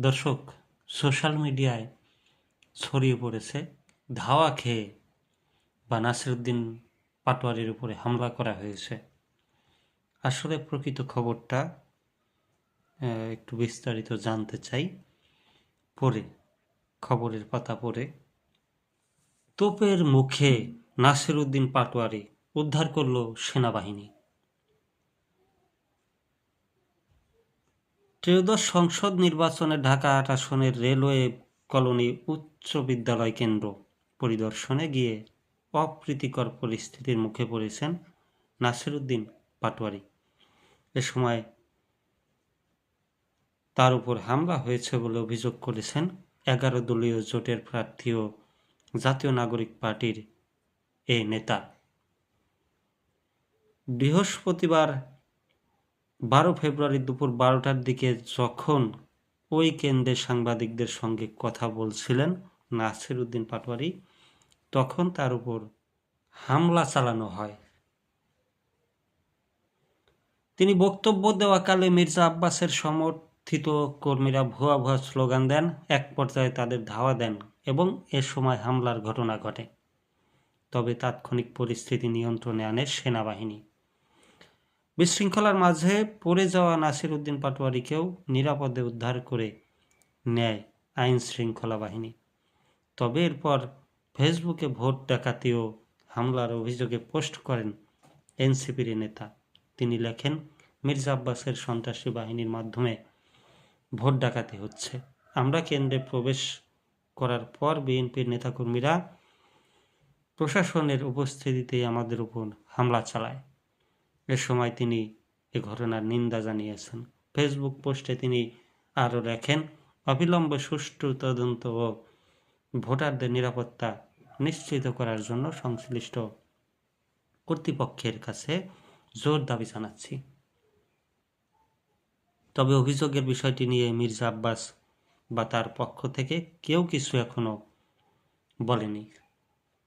দর্শক, সোশ্যাল মিডিয়ায় ছড়িয়ে পড়েছে ধাওয়া খেয়ে বা নাসিরুদ্দিন পাটোয়ারির উপরে হামলা করা হয়েছে। আসলে প্রকৃত খবরটা একটু বিস্তারিত জানতে চাই। পড়ে খবরের পাতা পড়ে। তোপের মুখে নাসিরুদ্দিন পাটোয়ারি উদ্ধার করল সেনাবাহিনী। ত্রয়োদশ সংসদ নির্বাচনে ঢাকা আট আসনের রেলওয়ে কলোনি উচ্চ বিদ্যালয় কেন্দ্র পরিদর্শনে গিয়ে অপ্রীতিকর পরিস্থিতির মুখে পড়েছেন নাসিরুদ্দিন পাটোয়ারি। এ সময় তার উপর হামলা হয়েছে বলে অভিযোগ করেছেন এগারো দলীয় জোটের প্রার্থী ও জাতীয় নাগরিক পার্টির এ নেতা। বৃহস্পতিবার বারো ফেব্রুয়ারি দুপুর বারোটার দিকে যখন ওই কেন্দ্রে সাংবাদিকদের সঙ্গে কথা বলছিলেন নাসির উদ্দিন পাটোয়ারি, তখন তার উপর হামলা চালানো হয়। তিনি বক্তব্য দেওয়াকালে মির্জা আব্বাসের সমর্থিত কর্মীরা ভুয়া ভুয়া স্লোগান দেন, এক পর্যায়ে তাদের ধাওয়া দেন এবং এ সময় হামলার ঘটনা ঘটে। তবে তাৎক্ষণিক পরিস্থিতি নিয়ন্ত্রণে আনে সেনাবাহিনী। বিশৃঙ্খলার মাঝে পড়ে যাওয়া নাসির উদ্দিন পাটোয়ারিকেও নিরাপদে উদ্ধার করে নেয় আইন শৃঙ্খলা বাহিনী। তবে এরপর ফেসবুকে ভোট ডাকাতিও হামলার অভিযোগে পোস্ট করেন এনসিপির নেতা। তিনি লেখেন, মির্জা আব্বাসের সন্ত্রাসী বাহিনীর মাধ্যমে ভোট ডাকাতি হচ্ছে। আমরা কেন্দ্রে প্রবেশ করার পর বিএনপির নেতাকর্মীরা প্রশাসনের উপস্থিতিতেই আমাদের উপর হামলা চালায়। এ সময় তিনি এ ঘটনার নিন্দা জানিয়েছেন। ফেসবুক পোস্টে তিনি আরও লেখেন, অবিলম্বে সুষ্ঠু তদন্ত ও ভোটারদের নিরাপত্তা নিশ্চিত করার জন্য সংশ্লিষ্ট কর্তৃপক্ষের কাছে জোর দাবি জানাচ্ছি। তবে অভিযোগের বিষয়টি নিয়ে মির্জা আব্বাস বা তার পক্ষ থেকে কেউ কিছু এখনও বলেনি।